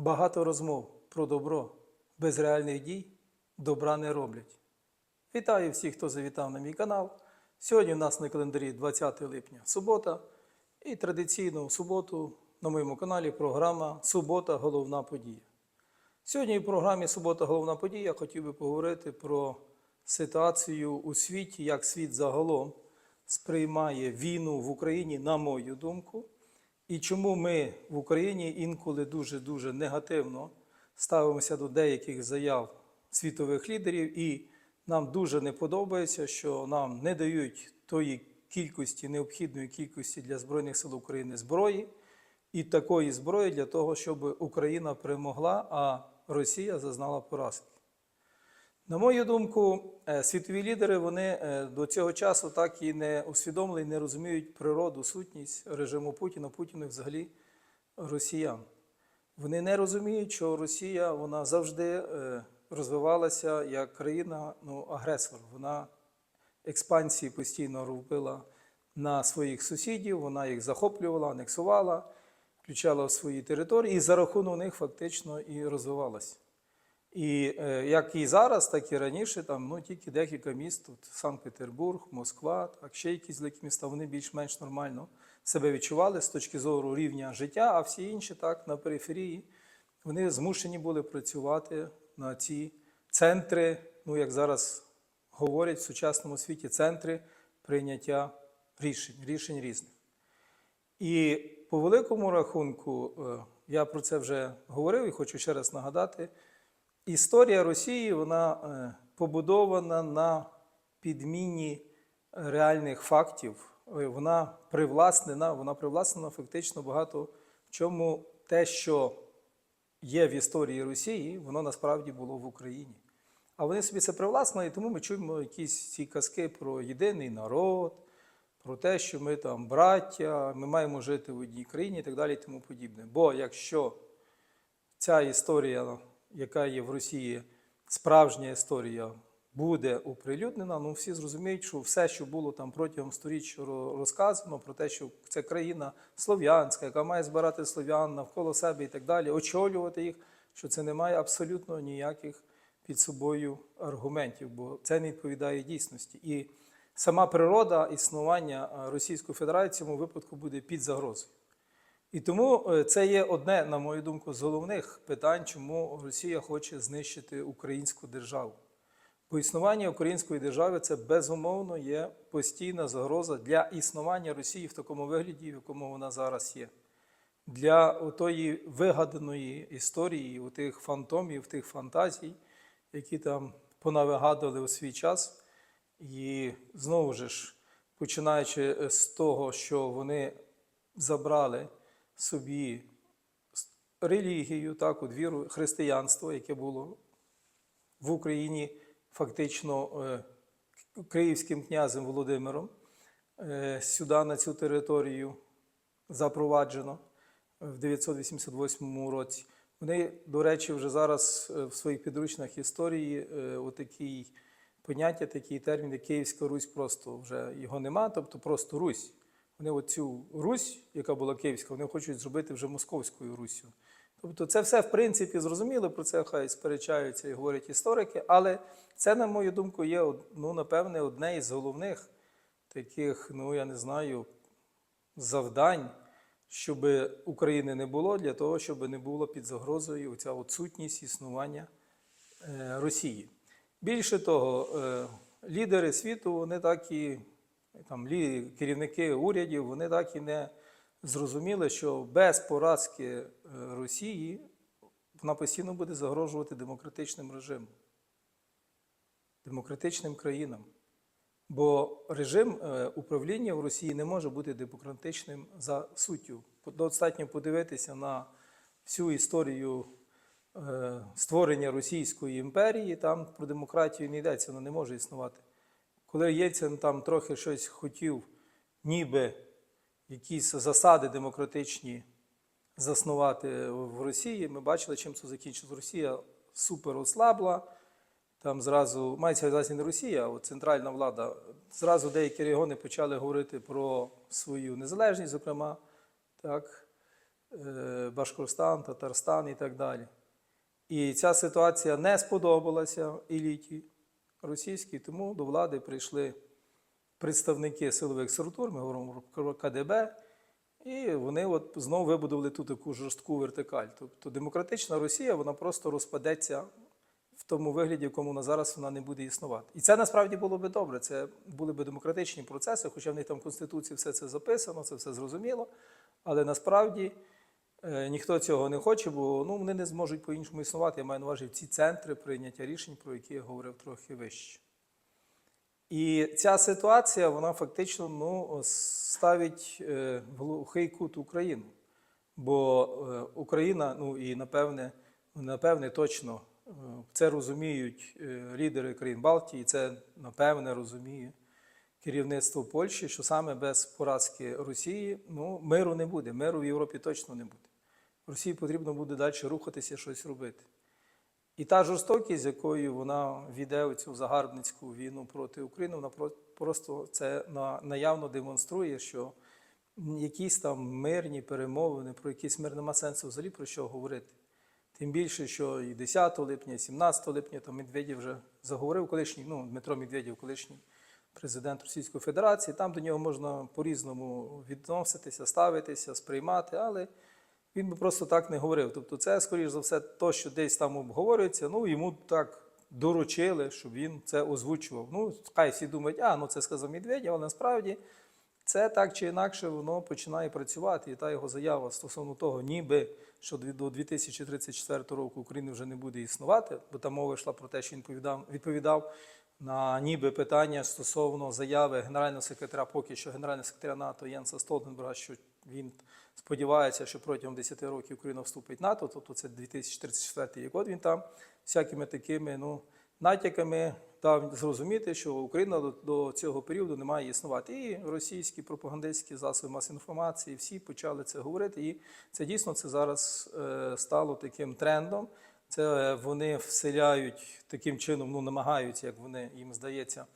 Багато розмов про добро без реальних дій добра не роблять. Вітаю всіх, хто завітав на мій канал. Сьогодні у нас на календарі 20 липня субота. І традиційно в суботу на моєму каналі програма Субота Головна подія. Сьогодні в програмі Субота Головна подія я хотів би поговорити про ситуацію у світі, як світ загалом сприймає війну в Україні, на мою думку, і чому ми в Україні інколи дуже-дуже негативно ставимося до деяких заяв світових лідерів, і нам дуже не подобається, що нам не дають тої кількості, необхідної кількості для Збройних сил України зброї і такої зброї для того, щоб Україна перемогла, а Росія зазнала поразки. На мою думку, е, світові лідери вони е, до цього часу так і не усвідомили, і не розуміють природу, сутність режиму Путіна, Путіна і взагалі росіян. Вони не розуміють, що Росія вона завжди е, розвивалася як країна ну, агресор. Вона експансії постійно робила на своїх сусідів, вона їх захоплювала, анексувала, включала в свої території, і за рахунок них фактично і розвивалася. І е, як і зараз, так і раніше, там ну, тільки декілька міст, тут Санкт-Петербург, Москва, так, ще якісь великі міста, вони більш-менш нормально себе відчували з точки зору рівня життя, а всі інші так на периферії вони змушені були працювати на ці центри, ну як зараз говорять в сучасному світі, центри прийняття рішень, рішень різних. І по великому рахунку, е, я про це вже говорив і хочу ще раз нагадати. Історія Росії вона е, побудована на підміні реальних фактів. Е, Вона привласнена, вона привласнена фактично багато в чому те, що є в історії Росії, воно насправді було в Україні. А вони собі це привласнили, і тому ми чуємо якісь ці казки про єдиний народ, про те, що ми там браття, ми маємо жити в одній країні і так далі, і тому подібне. Бо якщо ця історія, яка є в Росії, справжня історія, буде оприлюднена, ну всі зрозуміють, що все, що було там протягом сторіч розказано, про те, що це країна слов'янська, яка має збирати слов'ян навколо себе і так далі, очолювати їх, що це не має абсолютно ніяких під собою аргументів, бо це не відповідає дійсності. І сама природа існування Російської Федерації в цьому випадку буде під загрозою. І тому е, це є одне, на мою думку, з головних питань, чому Росія хоче знищити українську державу. Бо існування української держави це безумовно є постійна загроза для існування Росії в такому вигляді, в якому вона зараз є. Для тої вигаданої історії, у тих фантомів, тих фантазій, які там понавигадували у свій час. І знову ж, починаючи з того, що вони забрали собі релігію, так, от віру, християнство, яке було в Україні фактично е, київським князем Володимиром, е, сюди на цю територію запроваджено в 988 році. Вони, до речі, вже зараз е, в своїх підручниках історії е, отакий поняття, такий термін, як Київська Русь, просто вже його нема, тобто просто Русь. Вони оцю Русь, яка була Київська, вони хочуть зробити вже Московською Руссю. Тобто це все, в принципі, зрозуміло, про це хай сперечаються і говорять історики, але це, на мою думку, є, ну, напевне, одне із головних таких, ну, я не знаю, завдань, щоб України не було, для того, щоб не було під загрозою ця відсутність існування е, Росії. Більше того, е, лідери світу, вони так і там, керівники урядів, вони так і не зрозуміли, що без поразки е, Росії вона постійно буде загрожувати демократичним режимом, демократичним країнам. Бо режим е, управління в Росії не може бути демократичним за суттю. Достатньо подивитися на всю історію е, створення Російської імперії, там про демократію не йдеться, вона не може існувати. Коли Єльцин там трохи щось хотів, ніби якісь засади демократичні заснувати в Росії, ми бачили, чим це закінчилось. Росія супер ослабла. Там зразу мається на не Росія, а центральна влада. Зразу деякі регіони почали говорити про свою незалежність, зокрема, так, е, Башкортостан, Татарстан і так далі. І ця ситуація не сподобалася еліті російській, тому до влади прийшли представники силових структур, ми говоримо про КДБ, і вони от знову вибудували ту таку жорстку вертикаль. Тобто демократична Росія вона просто розпадеться в тому вигляді, в якому вона зараз вона не буде існувати. І це насправді було би добре. Це були б демократичні процеси, хоча в них там в Конституції все це записано, це все зрозуміло. Але насправді ніхто цього не хоче, бо ну, вони не зможуть по-іншому існувати. Я маю на увазі ці центри прийняття рішень, про які я говорив трохи вище. І ця ситуація, вона фактично ну, ставить е, глухий кут Україну. Бо е, Україна, ну і напевне, напевне, точно е, це розуміють е, лідери країн Балтії, це напевне розуміє керівництво Польщі, що саме без поразки Росії ну, миру не буде. Миру в Європі точно не буде. Росії потрібно буде далі рухатися, щось робити. І та жорстокість, з якою вона війде у цю загарбницьку війну проти України, вона просто це наявно демонструє, що якісь там мирні перемовини, про якийсь мир нема сенсу взагалі про що говорити. Тим більше, що і 10 липня, і 17 липня там Медведєв вже заговорив колишній, ну, Дмитро Медведєв, колишній президент Російської Федерації. Там до нього можна по-різному відноситися, ставитися, сприймати, але він би просто так не говорив. Тобто, це, скоріш за все, то, що десь там обговорюється, ну йому так доручили, щоб він це озвучував. Ну, хай всі думають, а ну це сказав Медведєв, але насправді це так чи інакше воно починає працювати. І та його заява стосовно того, ніби що до 2034 року України вже не буде існувати, бо там мова йшла про те, що він відповідав, відповідав на ніби питання стосовно заяви генерального секретаря, поки що генерального секретаря НАТО Єнса Столтенберга, що він сподівається, що протягом 10 років Україна вступить в НАТО, тобто це 2034 рік. Він там всякими такими ну, натяками дав зрозуміти, що Україна до, до цього періоду не має існувати. І російські пропагандистські засоби масової інформації всі почали це говорити. І це дійсно це зараз е, стало таким трендом. Це вони вселяють таким чином, ну намагаються, як вони їм здається,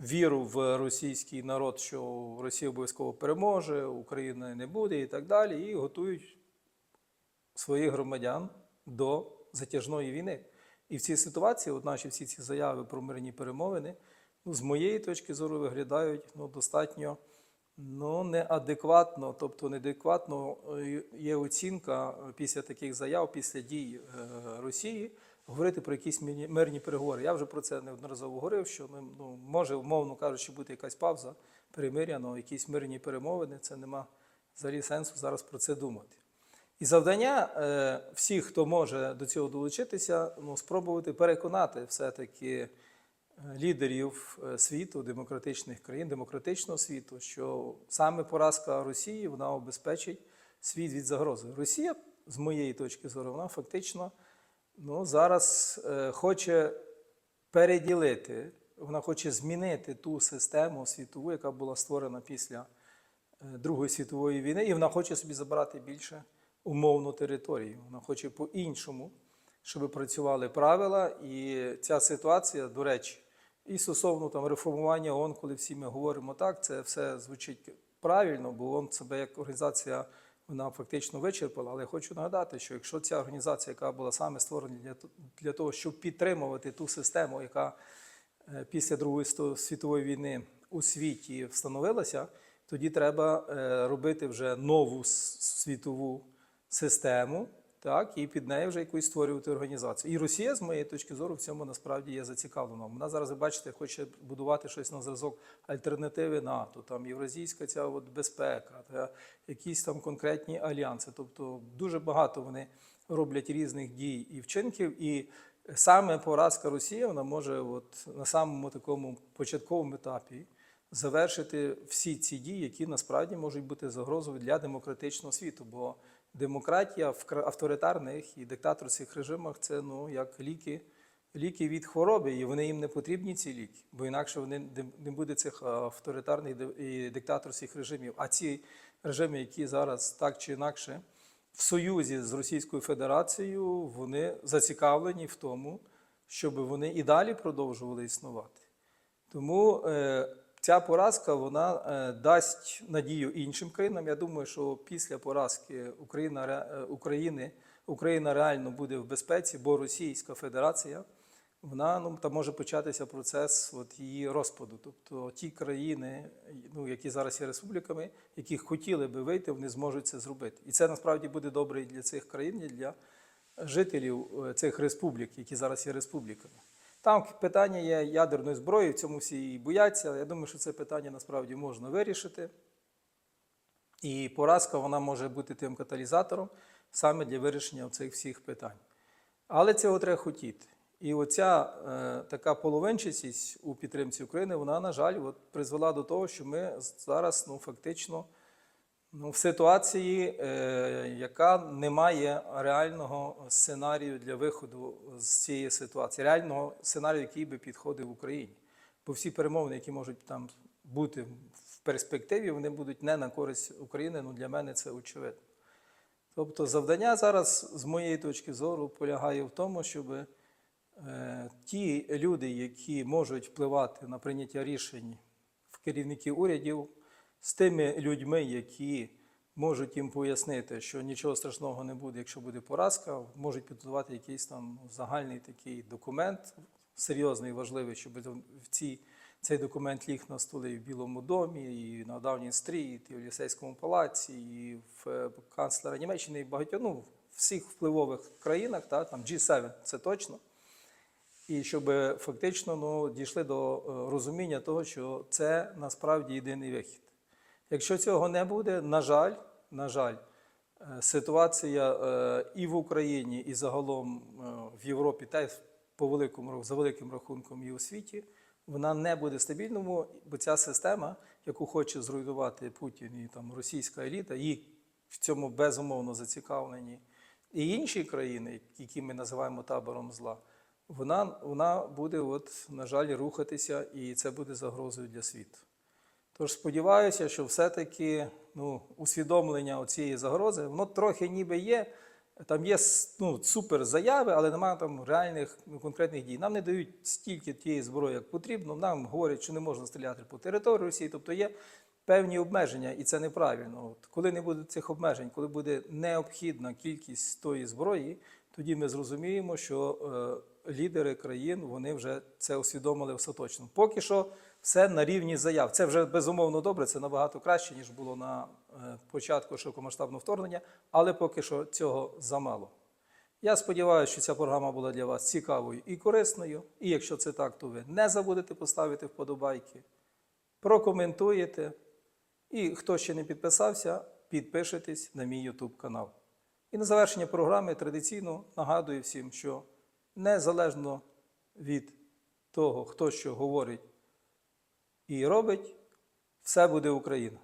віру в російський народ, що Росія обов'язково переможе, України не буде і так далі, і готують своїх громадян до затяжної війни. І в цій ситуації, от наші всі ці заяви про мирні перемовини, ну, з моєї точки зору, виглядають ну, достатньо ну, неадекватно. Тобто неадекватно е, є оцінка після таких заяв, після дій е, Росії, говорити про якісь мирні переговори. Я вже про це неодноразово говорив, що ну, ну, може, умовно кажучи, бути якась пауза, перемиря, але якісь мирні перемовини, це нема взагалі сенсу зараз про це думати. І завдання е, всіх, хто може до цього долучитися, ну, спробувати переконати все-таки е, лідерів е, світу, демократичних країн, демократичного світу, що саме поразка Росії вона обезпечить світ від загрози. Росія, з моєї точки зору, вона фактично ну, зараз е, хоче переділити, вона хоче змінити ту систему світову, яка була створена після е, Другої світової війни, і вона хоче собі забрати більше умовну територію. Вона хоче по-іншому, щоб працювали правила. І ця ситуація, до речі, і стосовно там реформування ООН, коли всі ми говоримо так, це все звучить правильно, бо ООН себе як організація вона фактично вичерпала. Але я хочу нагадати, що якщо ця організація, яка була саме створена для, для того, щоб підтримувати ту систему, яка е, після Другої світової війни у світі встановилася, тоді треба е, робити вже нову світову систему, так, і під нею вже якусь створювати організацію. І Росія, з моєї точки зору, в цьому насправді є зацікавлена. Вона зараз, ви бачите, хоче будувати щось на зразок альтернативи НАТО, там євразійська ця от безпека, та якісь там конкретні альянси. Тобто дуже багато вони роблять різних дій і вчинків. І саме поразка Росії вона може от на самому такому початковому етапі завершити всі ці дії, які насправді можуть бути загрозою для демократичного світу. Бо демократія в авторитарних і диктаторських режимах це ну як ліки, ліки від хвороби, і вони їм не потрібні ці ліки, бо інакше вони не- буде цих авторитарних і диктаторських режимів. А ці режими, які зараз так чи інакше в союзі з Російською Федерацією, вони зацікавлені в тому, щоб вони і далі продовжували існувати. Тому е, ця поразка вона е, дасть надію іншим країнам. Я думаю, що після поразки Україна, е, України, Україна реально буде в безпеці, бо Російська Федерація вона ну, там може початися процес от, її розпаду. Тобто ті країни, ну, які зараз є республіками, які хотіли би вийти, вони зможуть це зробити. І це насправді буде добре і для цих країн, і для жителів е, цих республік, які зараз є республіками. Там питання є ядерної зброї, в цьому всі і бояться. Я думаю, що це питання насправді можна вирішити. І поразка вона може бути тим каталізатором саме для вирішення цих всіх питань. Але цього треба хотіти. І оця е, така половинчастість у підтримці України, вона, на жаль, от, призвела до того, що ми зараз ну, фактично ну, в ситуації, е, яка не має реального сценарію для виходу з цієї ситуації, реального сценарію, який би підходив Україні. Бо всі перемовини, які можуть там бути в перспективі, вони будуть не на користь України. Ну для мене це очевидно. Тобто, завдання зараз, з моєї точки зору, полягає в тому, щоб е, ті люди, які можуть впливати на прийняття рішень в керівників урядів, з тими людьми, які можуть їм пояснити, що нічого страшного не буде, якщо буде поразка, можуть підготувати якийсь там загальний такий документ, серйозний, важливий, щоб в цій, цей документ ліг на столи і в Білому домі, і на Давній стріт, і в Лісейському палаці, і в е, канцлера Німеччини, і багатьох, ну, в всіх впливових країнах, та, там G7, це точно. І щоб фактично ну, дійшли до е, розуміння того, що це насправді єдиний вихід. Якщо цього не буде, на жаль, на жаль, е, ситуація е, і в Україні, і загалом е, в Європі, та й по великому за великим рахунком і у світі, вона не буде стабільною, бо ця система, яку хоче зруйнувати Путін і там російська еліта, і в цьому безумовно зацікавлені, і інші країни, які ми називаємо табором зла, вона, вона буде, от, на жаль, рухатися, і це буде загрозою для світу. Тож сподіваюся, що все-таки ну, усвідомлення цієї загрози, воно трохи ніби є. Там є ну, супер заяви, але немає там реальних ну, конкретних дій. Нам не дають стільки тієї зброї, як потрібно. Нам говорять, що не можна стріляти по території Росії. Тобто є певні обмеження, і це неправильно. От, коли не буде цих обмежень, коли буде необхідна кількість тої зброї, тоді ми зрозуміємо, що е, лідери країн вони вже це усвідомили остаточно. Поки що все на рівні заяв. Це вже безумовно добре, це набагато краще, ніж було на е, початку широкомасштабного вторгнення, але поки що цього замало. Я сподіваюся, що ця програма була для вас цікавою і корисною. І якщо це так, то ви не забудете поставити вподобайки, прокоментуєте. І хто ще не підписався, підпишитесь на мій YouTube канал. І на завершення програми традиційно нагадую всім, що незалежно від того, хто що говорить і робить, все буде Україна.